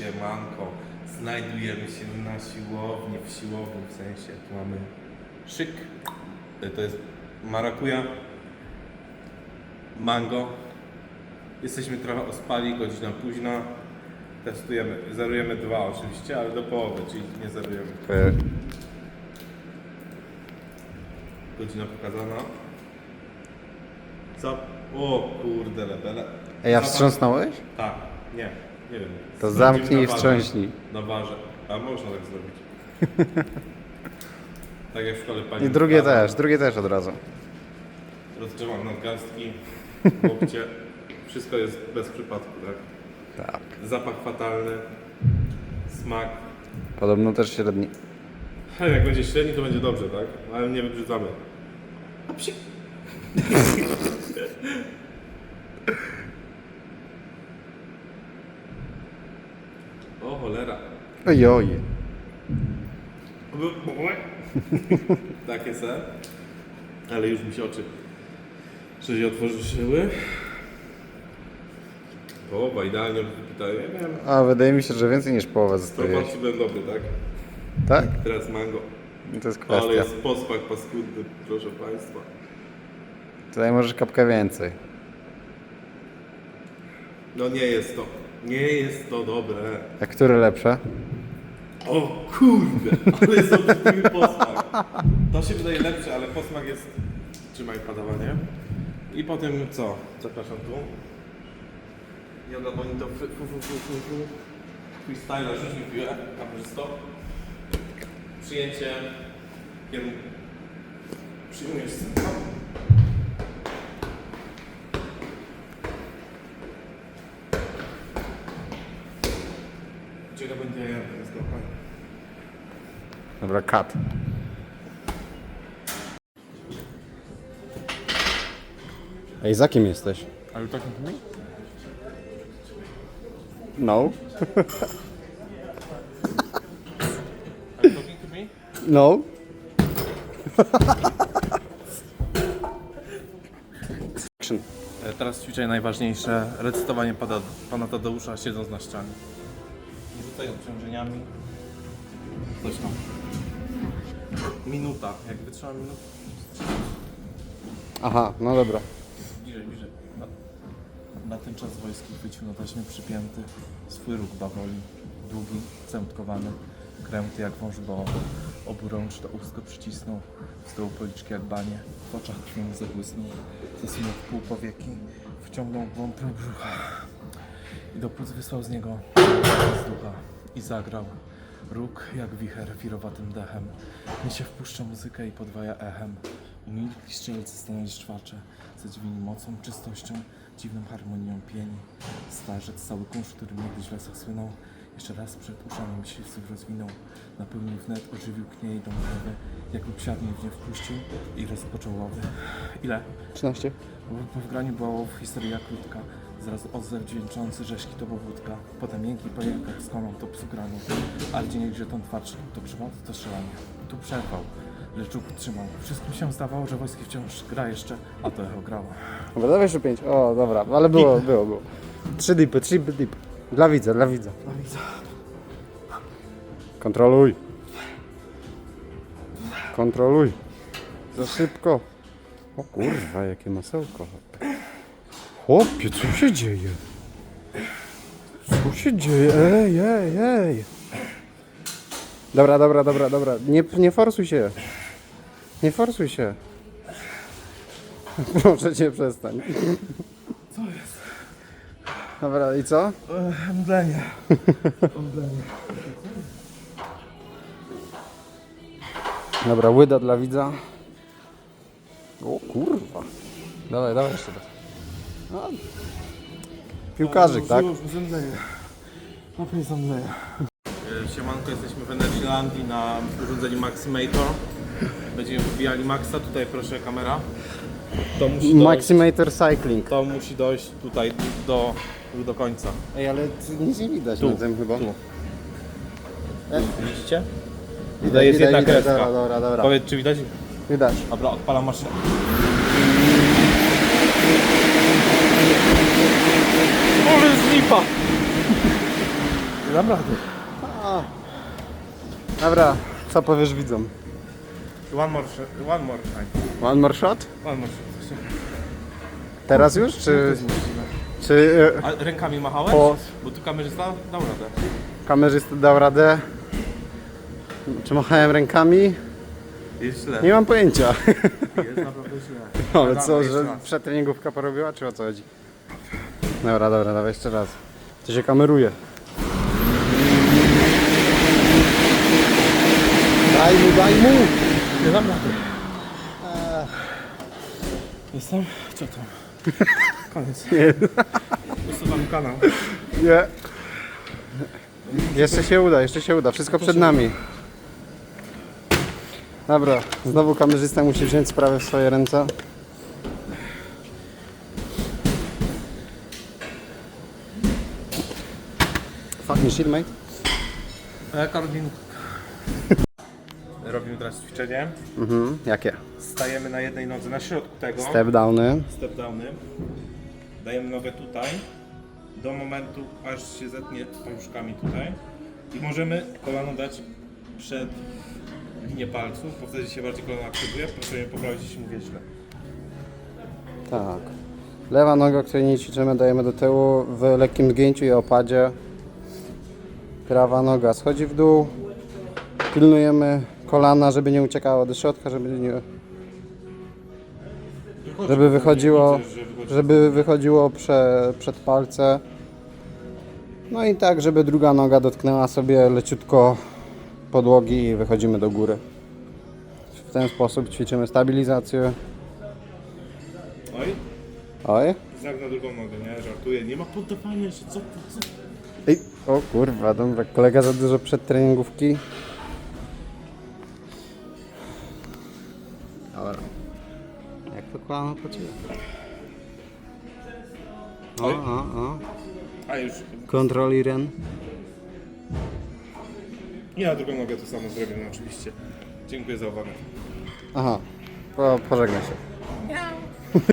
Siemanko, znajdujemy się na siłowni, w siłowni w sensie, tu mamy szyk, E, to jest marakuja, mango, jesteśmy trochę ospali, godzina późna, testujemy, zerujemy dwa oczywiście, ale do połowy, czyli nie zerujemy. Godzina pokazana. Co? O kurde, lebele. Ej, a Zapach- wstrząsnąłeś? Tak, nie, nie wiem. To zamknij i na wstrząśnij. Na barze. A można tak zrobić. tak jak w szkole pani. I drugie też, drugie też od razu. Rozgrzewam nadgarstki, łokcie. Wszystko jest bez przypadku, tak? Tak. Zapach fatalny, smak. Podobno też średni. Hej, jak będzie średni, to będzie dobrze, tak? Ale nie wybrzydzamy. A psi. o cholera. Ojoj. Takie se. Ale już mi się oczy szerzej otworzyły. Połowa idealnie wiem. A wydaje mi się, że więcej niż połowę W zostawiłeś. proporcji byłem dobry, tak? Tak? Teraz mango. To jest Ale kwestia. jest posmak paskudny, proszę Państwa. Tutaj możesz kapkę więcej. No nie jest to. Nie jest to dobre. A które lepsze? O kurde, ale jest obrzydliwy posmak. To się wydaje lepsze, ale posmak jest... Trzymaj padawanie. I potem co? Zapraszam tu. Yoga bonito, fu, fu, fu, fu, fu, fu. Freestyle, rzuć mi piłę, kamerzysto. Przyjęcie kierunku. Przyjmujesz scenę. Ja let's go. Dobra, kat. Ej, za kim jesteś? Are you talking to me? No. Are you talking to me? No. Action. E, Teraz ćwiczenie najważniejsze, recytowanie pana Tadeusza siedząc na ścianie. Rzucaj obciążeniami. Coś tam. Minuta. Jak wytrzymam minutę? Aha, no dobra. Bliżej, bliżej. Na, na ten czas wojski chwycił na taśmie przypięty swój róg bawoli. Długi, cemtkowany, kręty jak wąż bo obu rącz do przycisnął, z tyłu policzki jak banie, w oczach krwią zabłysnął, zasunął w pół powieki, wciągnął głąb brzucha i do płuc wysłał z niego z ducha i zagrał. Róg jak wicher wirowatym dechem, niesie wpuszcza muzykę i podwaja echem. Umilkli strzelcy stanęli szczwacze, zadziwieni mocą, czystością, dziwną harmonią pieni. Starzec, cały kunsz, który niegdyś w lasach słynął, jeszcze raz przed uszami myśliwców rozwinął. Napełnił wnet, ożywił kniej domowy, jak lub siadnie w nie wpuścił i rozpoczął łowy. Ile? 13. Po, po wgraniu była łów historia krótka. Zaraz odzew dźwięczący rzeźki to powódka. Potem miękki pojękach skłamał to psu graniu. Ale gdzie niegdzie ten twarz to grzmot, to strzelanie. Tu przerwał, lecz Żuk trzymał. Wszystkim się zdawało, że wojski wciąż gra jeszcze, a to echo grało. Dobra, dawaj jeszcze 5. O, dobra, ale było, było, było. Trzy dipy, trzy dipy. Dla widza, dla widza. Kontroluj. Kontroluj. Za szybko. O kurwa, jakie masełko. Chłopie, co się dzieje? Co się dzieje? Ej, ej, ej. Dobra, dobra, dobra, dobra. Nie, nie forsuj się. Nie forsuj się. Proszę cię przestań. Co jest? Dobra, i co? E, mdlenie. Mdlenie. Dobra, łyda dla widza. O kurwa. Dawaj, dawaj jeszcze raz. No. Piłkarzyk, tak? Już, zemdleję. Napij zemdleję. Siemanko, jesteśmy w Energylandii na urządzeniu Maximator. Będziemy wbijali Maxa, tutaj proszę kamera. To musi dojść, Maximator Cycling. to musi dojść tutaj do, do końca. Ej, ale nic nie widać Tu, na tym chyba. tu. E? Widzicie? Widać, Tutaj jest widać, jedna widać, kreska. Dobra, dobra, dobra. Powiedz, czy widać? Widać. Dobra, odpalam maszynę. Ale z lipa! Nie dam rady. Dobra, co powiesz widzom? One more, sh- one more time. One more shot? One more shot. Teraz już, czy, czy e, A rękami machałeś? Po- Bo tu kamerzysta dał radę. kamerzysta dał radę? Czy machałem rękami? Jest źle. Nie mam pojęcia. Jest naprawdę źle. Ale Dawaj, co, że przetreningówka porobiła, czy o co chodzi? Dobra, dobra, dawaj jeszcze raz. To się kameruje. Daj mu, daj mu! Nie dam rady. Jestem? Co tam? Koniec. Usuwam kanał. Nie. Jeszcze się uda, jeszcze się uda. Wszystko przed nami. Dobra, znowu kamerzysta musi wziąć sprawę w swoje ręce. Fuck me shit, mate. Robimy teraz ćwiczenie. Mhm, jakie? Stajemy na jednej nodze na środku tego. Step downy. Step downy. Dajemy nogę tutaj. Do momentu, aż się zetnie paluszkami tutaj. I możemy kolano dać przed linię palców, bo wtedy się bardziej kolano aktywuje. Proszę mnie poprawić, jeśli mówię źle. Tak. Lewa noga, której nie ćwiczymy, dajemy do tyłu w lekkim zgięciu i opadzie. Prawa noga schodzi w dół. Pilnujemy kolana, żeby nie uciekało do środka, żeby nie, żeby wychodziło, żeby wychodziło prze, przed palce. No i tak, żeby druga noga dotknęła sobie leciutko podłogi i wychodzimy do góry. W ten sposób ćwiczymy stabilizację. Oj, Oj. znak na drugą nogę, nie? Żartuję. Nie ma poddawania się, co co? Ej, o kurwa, dobra, kolega za dużo przedtreningówki. Dobra. Jak to kolano pracuje? O, Oj. o, o. A już. Kontrol Iren. I na drugą nogę to samo zrobimy oczywiście. Dziękuję za uwagę. Aha, po, pożegnaj się.